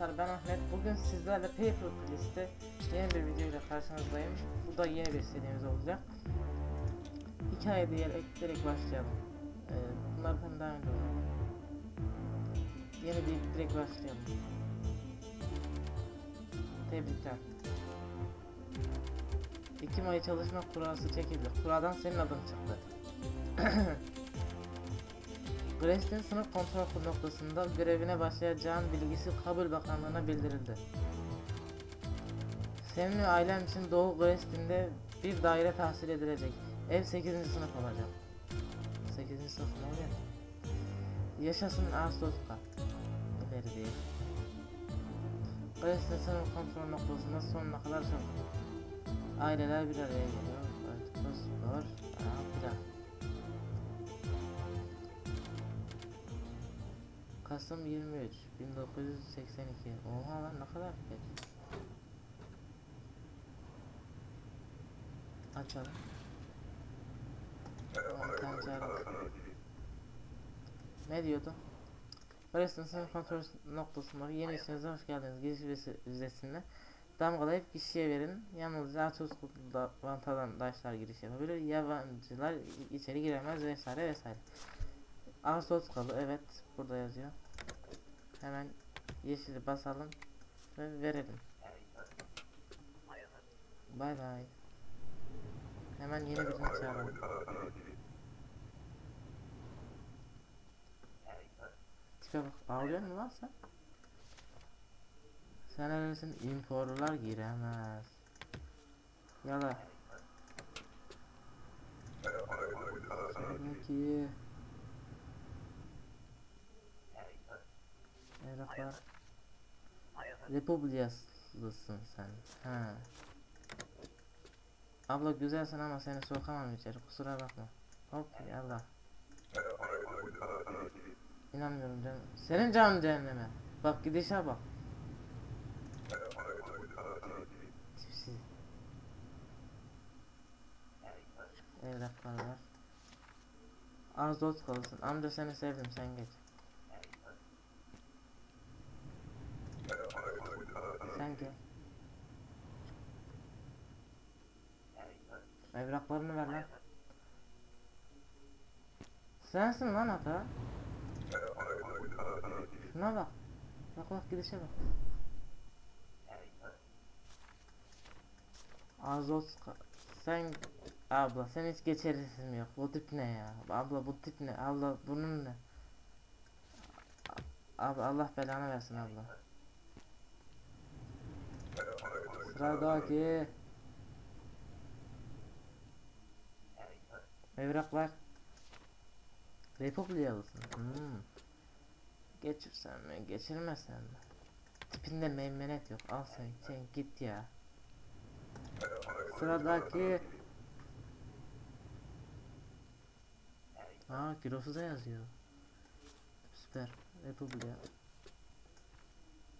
Arkadaşlar ben Ahmet. Bugün sizlerle Paper Please'te yeni bir video ile karşınızdayım. Bu da yeni bir serimiz olacak. Hikaye diyerek başlayalım. Ee, bunlardan daha önce oldu. Yeni değil direkt başlayalım. Tebrikler. Ekim ayı çalışma kurası çekildi. Kuradan senin adın çıktı. Grest'in sınıf kontrol noktasında görevine başlayacağın bilgisi Kabul Bakanlığı'na bildirildi. Senin ve ailen için Doğu Grest'inde bir daire tahsil edilecek. Ev 8. sınıf olacak. 8. sınıf ne oluyor? Yaşasın Ağustos'ta. İleri değil. Grest'in sınıf kontrol noktasında sonuna kadar çalışacak. Aileler bir araya geliyor. Kasım 23 1982 Oha lan ne kadar geç Açalım. Ne diyordu? Preston sınıf kontrol noktasında yeni işinize hoş geldiniz. Giriş vizesinde damgalayıp kişiye verin. Yalnızca Atos vatandaşlar giriş yapabilir. Yabancılar içeri giremez vesaire vesaire. Ağustos kalı evet burada yazıyor. Hemen yeşili basalım ve verelim. Bay bay. Hemen yeni birini çağıralım. Tipe bak ağlıyor mu lan sen? Sen öylesin imporlar giremez. Yala. Peki. Evraklar. Republiyaslısın sen. Ha. Abla güzelsin ama seni sokamam içeri kusura bakma. Hop yallah. İnanmıyorum canım. Senin canın cehenneme. Bak gidişe bak. Tipsiz. Evraklar var. Az dost kalırsın. Amca seni sevdim sen geç. Gel. Evraklarını ver lan. Sensin lan hata. Şuna bak. Bak bak gidişe bak. Azot sen abla sen hiç geçerlisin yok bu tip ne ya abla bu tip ne abla bunun ne Abi Allah belanı versin abla Sıradaki. Evraklar. Republiyalısın hmm. Geçirsen mi geçirmesen mi? Tipinde meymenet yok. Al sen sen git ya. Sıradaki. Aa kilosu da yazıyor. Süper. Republika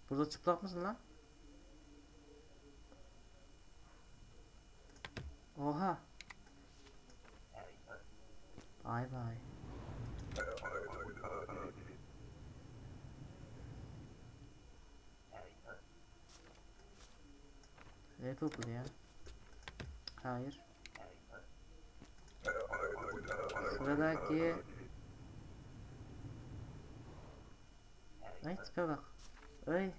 Burada çıplak mısın lan? Oha. Bay bay Republika Hayır. Sıradaki Ay tipe bak. Ay.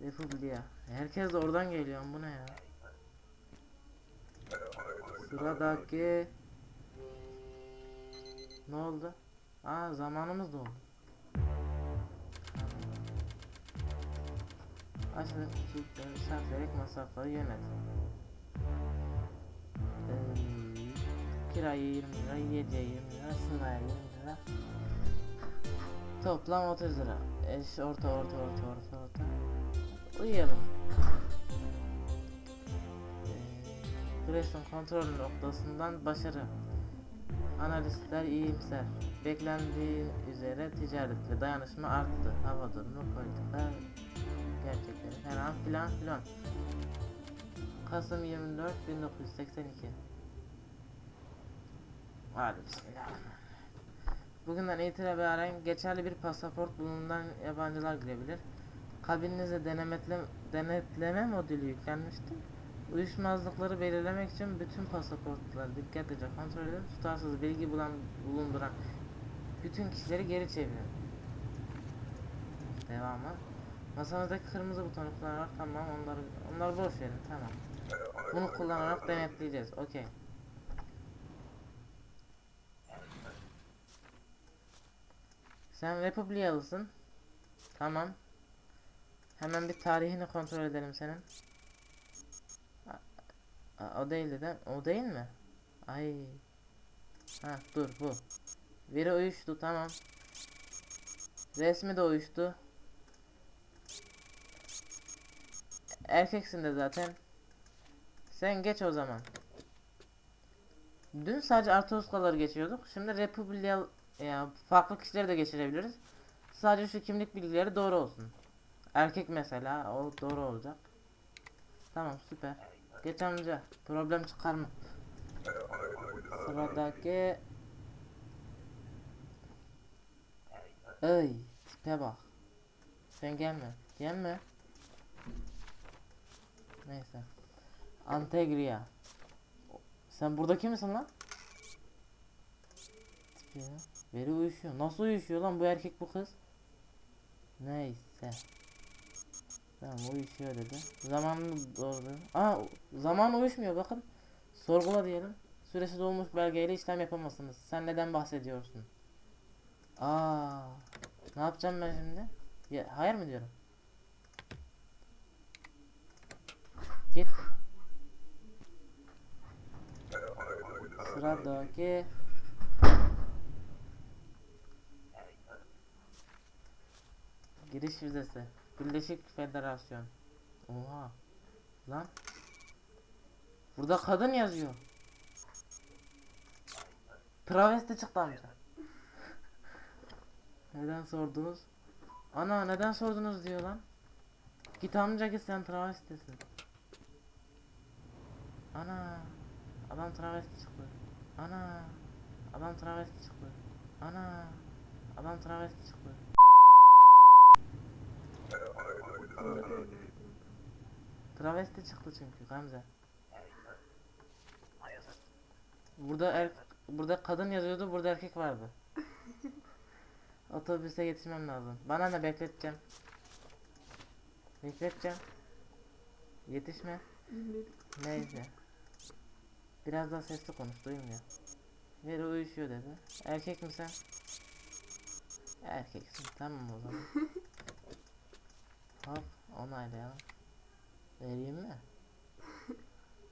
Republika Herkes oradan geliyor bu ne ya Sıradaki. Ne oldu? Aa zamanımız doldu Aşırı küçükleri şartlayarak masrafları yönet ee, Kiraya 20 lira, yiyeceğe 20 lira, sınaya 20 lira. Toplam 30 lira. Eş orta orta orta orta orta. Uyuyalım Preston kontrol noktasından başarı Analistler iyimser. Beklendiği üzere ticaret ve dayanışma arttı. Hava durumu, politika, gerçekleri falan filan filan. Kasım 24 1982 Hadi bismillah. Bugünden itibaren geçerli bir pasaport bulunan yabancılar girebilir. Kabininize denemetle, denetleme modülü yüklenmiştir. Uyuşmazlıkları belirlemek için bütün pasaportları dikkatlice kontrol edin. Tutarsız bilgi bulan, bulunduran bütün kişileri geri çevirin. Devamı. Masanızdaki kırmızı butonu kullanarak tamam onları onları boş verin tamam. Bunu kullanarak denetleyeceğiz. Okey. Sen Republiyalısın. Tamam. Hemen bir tarihini kontrol edelim senin. O değildi de. O değil mi? Ay. Ha dur bu. Veri uyuştu tamam. Resmi de uyuştu. Erkeksin de zaten. Sen geç o zaman. Dün sadece Artoskaları geçiyorduk. Şimdi Republial ya farklı kişileri de geçirebiliriz. Sadece şu kimlik bilgileri doğru olsun. Erkek mesela o doğru olacak. Tamam süper. Geç amca. Problem çıkarma. Sıradaki Ey tipe bak. Sen gelme. Gelme. Neyse. Antegria. Sen buradaki misin lan? Veri uyuşuyor. Nasıl uyuşuyor lan bu erkek bu kız? Neyse. Tamam uyuşuyor dedi. Zaman doğru. Aa zaman uyuşmuyor bakın. Sorgula diyelim. Süresi dolmuş belgeyle işlem yapamazsınız. Sen neden bahsediyorsun? Aa, ne yapacağım ben şimdi? Ya, hayır mı diyorum? Git. Sıradaki Giriş vizesi. Birleşik Federasyon. Oha. Lan. Burada kadın yazıyor. Travesti çıktı amca. Neden sordunuz? Ana neden sordunuz diyor lan. Git amca git sen travestisin. Ana. Adam travesti çıktı. Ana. Adam travesti çıktı. Ana. Adam travesti çıktı. Travesti çıktı çünkü Gamze. Burada er burada kadın yazıyordu, burada erkek vardı. Otobüse yetişmem lazım. Bana ne bekleteceğim? Bekleteceğim. Yetişme. Neyse. Biraz daha sesli konuş duymuyor. Veri uyuşuyor dedi. Erkek mi sen? Erkeksin. Tamam o zaman. Hop onaylayalım. Vereyim mi?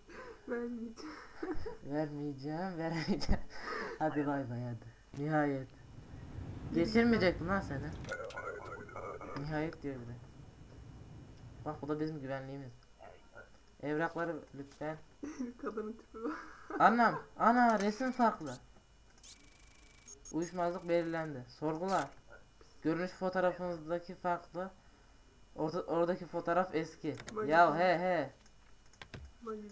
Vermeyeceğim. Vermeyeceğim, veremeyeceğim. hadi bay bay hadi. Nihayet. Geçirmeyecek mi lan seni? Nihayet diyor bir de. Bak bu da bizim güvenliğimiz. Evrakları lütfen. Kadının tipi var. Anam, ana resim farklı. Uyuşmazlık belirlendi. Sorgula. Görünüş fotoğrafınızdaki farklı. Orta, oradaki fotoğraf eski. Bak Ya he he.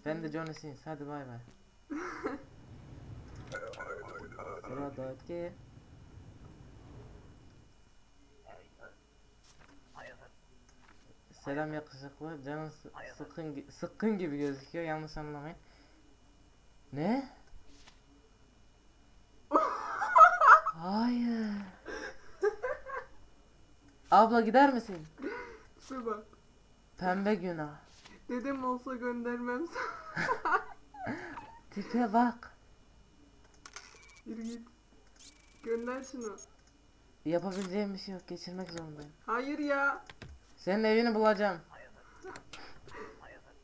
Ben de Johnny Sins. Hadi bay bay. Sıradaki. Selam yakışıklı. Canın sı- sıkkın, gi- sıkkın gibi gözüküyor. Yanlış anlamayın. Ne? Hayır. Abla gider misin? Bak. Pembe günah. Dedem olsa göndermem sana. Tipe bak. Yürü git. Gönder şunu. Yapabileceğim bir şey yok. Geçirmek zorundayım. Hayır ya. Senin evini bulacağım.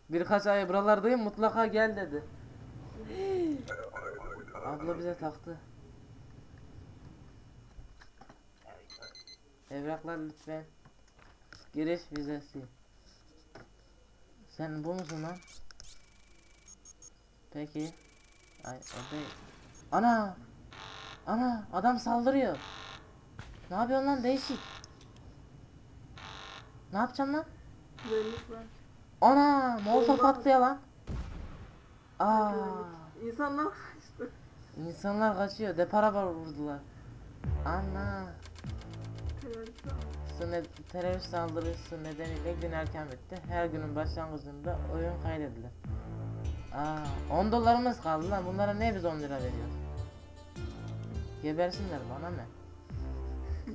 Birkaç ay buralardayım mutlaka gel dedi. Abla bize taktı. Evraklar lütfen. Giriş vizesi. Sen bu musun lan? Peki. Ay o değil. Ana! Ana! Adam saldırıyor. Ne yapıyorsun lan değişik? Ne yapacaksın lan? Güvenlik var. Ana! Molotov Olmaz. attı ya lan. Aa! İnsanlar kaçtı. İnsanlar kaçıyor. Depara vurdular. Ana. Sınır, terörist saldırısı nedeniyle gün erken bitti. Her günün başlangıcında oyun kaydedilir. Aa, 10 dolarımız kaldı lan. Bunlara ne biz 10 lira veriyoruz? Gebersinler bana ne?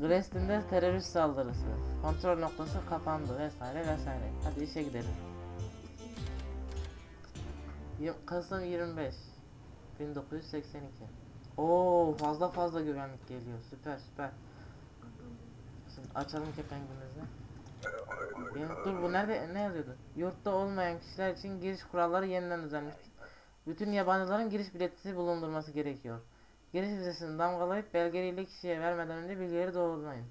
Grestin'de terörist saldırısı. Kontrol noktası kapandı vesaire vesaire. Hadi işe gidelim. Kasım 25 1982 Oo fazla fazla güvenlik geliyor. Süper süper. Şimdi açalım kepengimizi. Dur bu nerede ne yazıyordu? Yurtta olmayan kişiler için giriş kuralları yeniden düzenlenmiş. Bütün yabancıların giriş bileti bulundurması gerekiyor. Giriş vizesini damgalayıp belgeliyle kişiye vermeden önce bilgileri doğrulayın.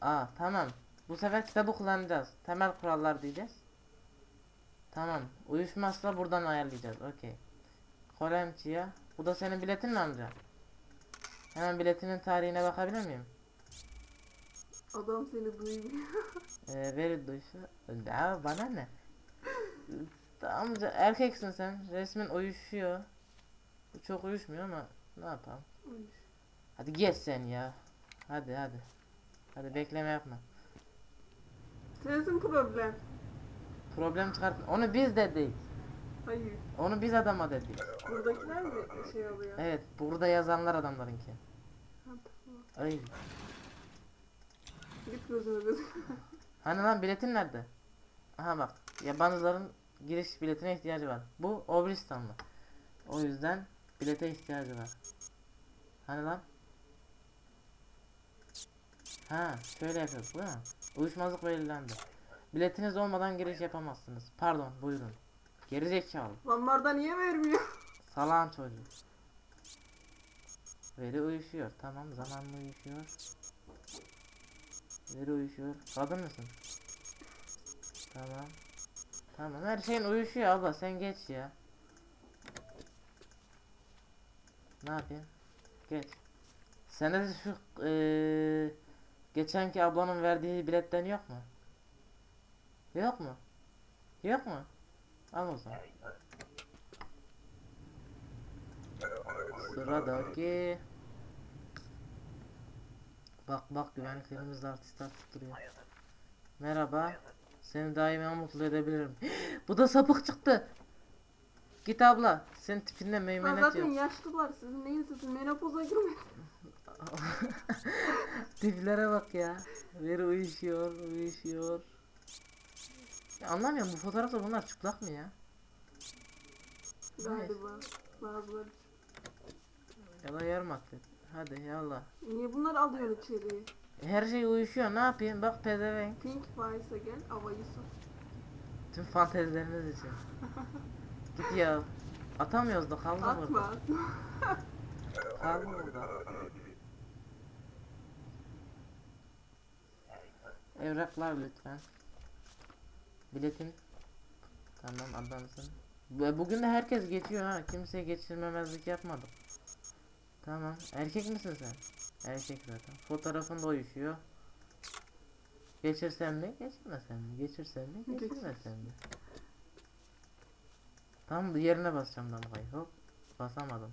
Aa tamam. Bu sefer kitabı kullanacağız. Temel kurallar diyeceğiz. Tamam. Uyuşmazsa buradan ayarlayacağız. Okey. Kolemçiya. Bu da senin biletin mi amca? Hemen biletinin tarihine bakabilir miyim? Adam seni duymuyor. Ee, veri duysa. Ya bana ne? Amca erkeksin sen. Resmin uyuşuyor. Bu çok uyuşmuyor ama ne yapalım? Hadi geç sen ya. Hadi hadi. Hadi bekleme yapma. Sensin problem. Problem çıkart. Onu biz dedik. Hayır. Onu biz adama dedik. Buradakiler mi şey alıyor? Evet burada yazanlar adamlarınki. Ha, tamam. Ay. Git gözüme gözüme. Hani lan biletin nerede? Aha bak. Yabancıların giriş biletine ihtiyacı var. Bu Obristanlı. O yüzden bilete ihtiyacı var. Hani lan? Ha, şöyle yapıyoruz değil mi? Uyuşmazlık belirlendi. Biletiniz olmadan giriş yapamazsınız. Pardon, buyurun. Gerizekalı. Lambarda niye vermiyor? Salağın çocuğu. Veri uyuşuyor. Tamam, zamanla uyuşuyor. Veri uyuşuyor. Kadın mısın? Tamam. Tamam, her şeyin uyuşuyor abla. Sen geç ya. Ne yapayım? Geç. Sende de şu eee geçenki ablanın verdiği biletten yok mu? Yok mu? Yok mu? Al o zaman. Sıradaki Bak bak güvenliklerimiz de artist artist duruyor. Merhaba. Seni daima mutlu edebilirim. Bu da sapık çıktı. Git abla. Senin tipinde meymenet zaten yok. yaşlılar. Sizin neyin sesi? Menopoza girmedi. Tiplere bak ya. Veri uyuşuyor, uyuşuyor. Ya anlamıyorum bu fotoğrafta bunlar çıplak mı ya? Galiba. Bazıları. Ya da yarım atlet. Hadi yallah. Niye bunları alıyorsun içeriye? Her şey uyuşuyor ne yapayım bak pezevenk. Pink Vice'a gel. Avayı sor. Tüm fantezileriniz için. Git ya. Atamıyoruz da kaldı Atma burada. atma. Kaldı burada. Evraklar lütfen. Biletin. Tamam adamsın. Ve Bugün de herkes geçiyor ha. Kimseye geçirmemezlik yapmadım. Tamam. Erkek misin sen? Erkek zaten. Fotoğrafın da uyuşuyor. Geçirsem mi? Geçirmesem mi? Geçirsem mi? Geçir. Geçirmesem mi? Tamam yerine basacağım damgayı. Hop. Basamadım.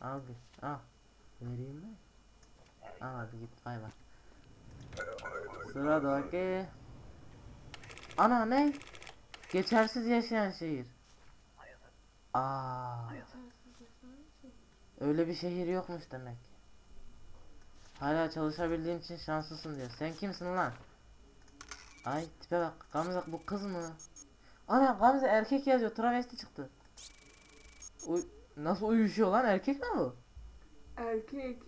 Al bir. Al. Vereyim mi? Al hadi git bay bay. Sıradaki. Ana ne? Geçersiz yaşayan şehir. Aa. Öyle bir şehir yokmuş demek. Hala çalışabildiğin için şanslısın diyor. Sen kimsin lan? Ay tipe bak. Gamze bu kız mı? Ana Gamze erkek yazıyor. Travesti çıktı. Uy Nasıl uyuşuyor lan? Erkek mi bu? Erkek.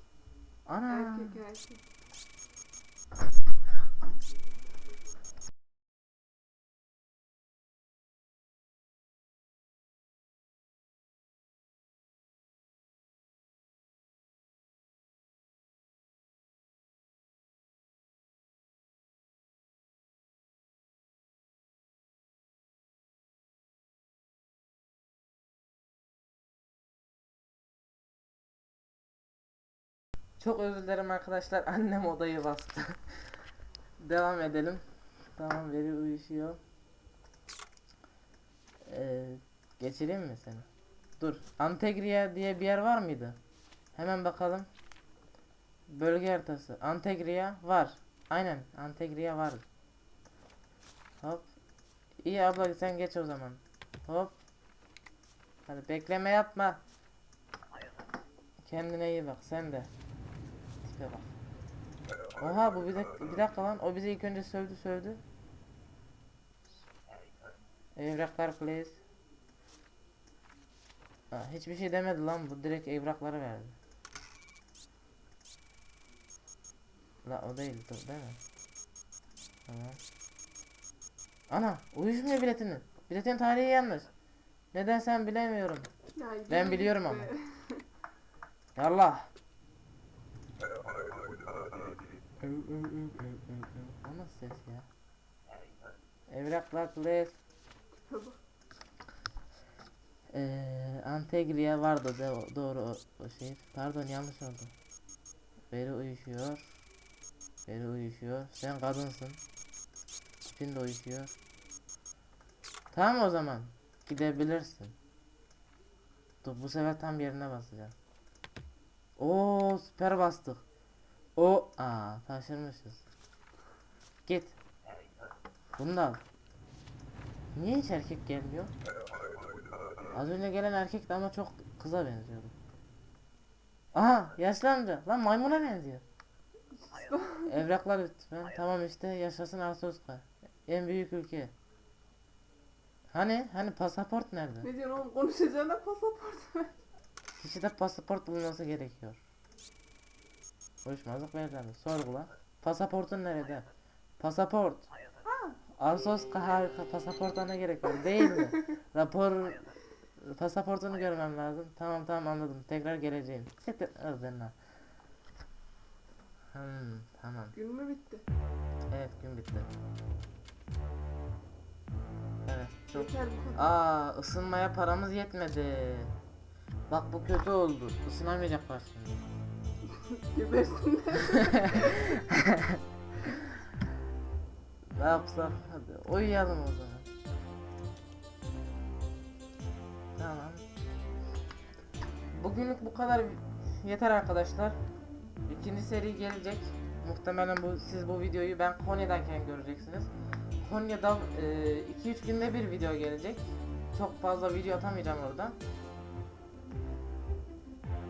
Ana. Erkek erkek. Çok özür dilerim arkadaşlar. Annem odayı bastı. Devam edelim. Tamam veri uyuşuyor. Ee, geçireyim mi seni? Dur. Antegria diye bir yer var mıydı? Hemen bakalım. Bölge haritası. Antegria var. Aynen Antegria var. Hop. İyi abla sen geç o zaman. Hop. Hadi bekleme yapma. Kendine iyi bak sen de. Tipe bak. Oha bu bir dakika, bir dakika lan o bizi ilk önce sövdü sövdü. Evraklar please. Ha, hiçbir şey demedi lan bu direkt evrakları verdi. La o değil dur değil mi? Tamam. Ana uyuşmuyor biletinin. Biletin tarihi yanlış. Neden sen bilemiyorum. Ya, Ben biliyorum be. ama. Yallah. O nasıl ses ya? Evraklar please. Ee, Antegria vardı de, doğru o, o şey. Pardon yanlış oldu. Beri uyuşuyor. Beri uyuşuyor. Sen kadınsın. Tipin de uyuşuyor. Tamam o zaman. Gidebilirsin. Dur bu sefer tam yerine basacağım. Oo süper bastık. O aa taşırmışız. Git. Bunu da al. Niye hiç erkek gelmiyor? Az önce gelen erkek de ama çok kıza benziyordu. Aha yaşlı amca. Lan maymuna benziyor. Evraklar lütfen. Tamam işte yaşasın Arsoska. En büyük ülke. Hani hani pasaport nerede? Ne diyorsun oğlum konuşacağına pasaport ver. Kişide pasaport bulunması gerekiyor. Uyuşmazlık vereceğim. Sorgula. Pasaportun nerede? Pasaport. Arsoska harika. Pasaporta ne gerek var? Değil mi? Rapor pasaportunu görmem lazım. Tamam tamam anladım. Tekrar geleceğim. Siktir ızdırma. Hmm, tamam. Gün mü bitti? Evet gün bitti. Evet. Çok. Aa ısınmaya paramız yetmedi. Bak bu kötü oldu. Isınamayacaklar şimdi. Ne yapsak? Hadi uyuyalım o zaman. Tamam. Bugünlük bu kadar yeter arkadaşlar. İkinci seri gelecek. Muhtemelen bu siz bu videoyu ben Konya'dayken göreceksiniz. Konya'da 2-3 günde bir video gelecek. Çok fazla video atamayacağım orada.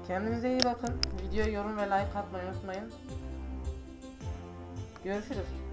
Kendinize iyi bakın. Videoya yorum ve like atmayı unutmayın. Görüşürüz.